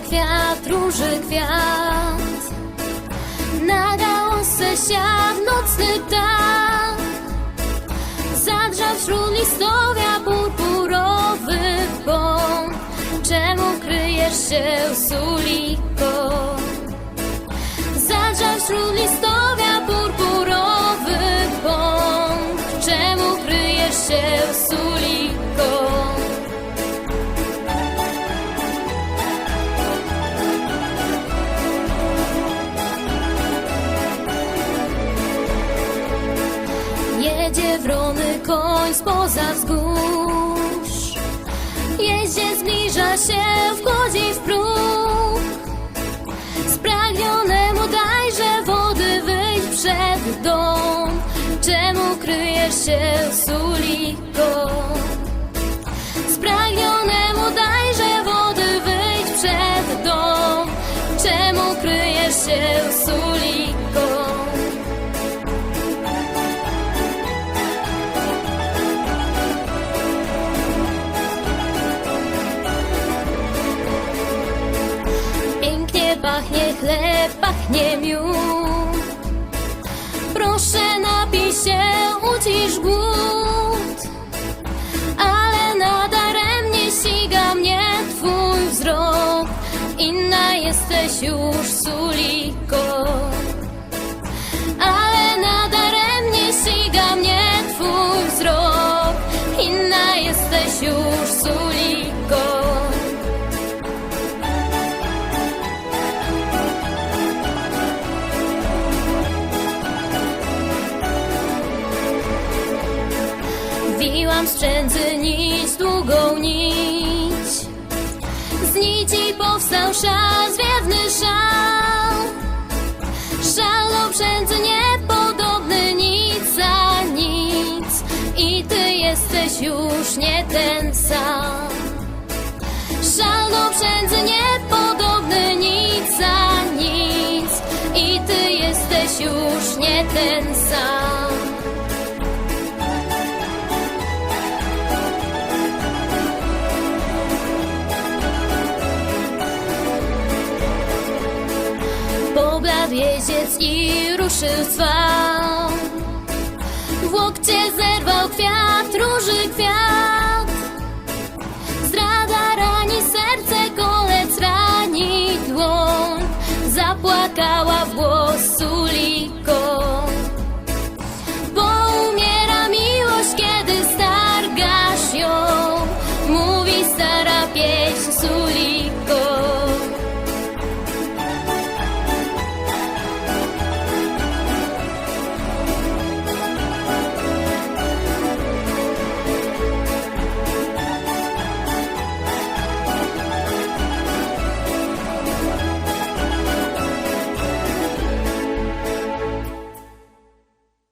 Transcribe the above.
kwiat, róży kwiat. Na gałązce siadł nocny ptak. Zadrżał wśród listowia purpurowy bąk. Czemu kryjesz się, suliko? Jedzie wrony koń spoza wzgórz. Jeździe zbliża się, wchodzi w próg. Spragnionemu dajże wody wyjść przed dom. Czemu kryjesz się, suliko? Spragnionemu pachnie chleb, pachnie miód. Proszę napij się, ucisz głód. Ale nadaremnie ściga mnie twój wzrok. Inna jesteś już, suliko. Ale nadaremnie ściga Wiłam sprzędzy nić, długą nić. Z nici powstał szal, zwiewny szal. Szal niepodobny, nic za nic. I ty jesteś już nie ten sam. Szal niepodobny, nic za nic. I ty jesteś już nie ten sam. blawiesiec i ruszył cwał. W łokcie zerwał kwiat, róży kwiat. Zdrada rani serce, kolec rani dłoń. Zapłakała w głowie.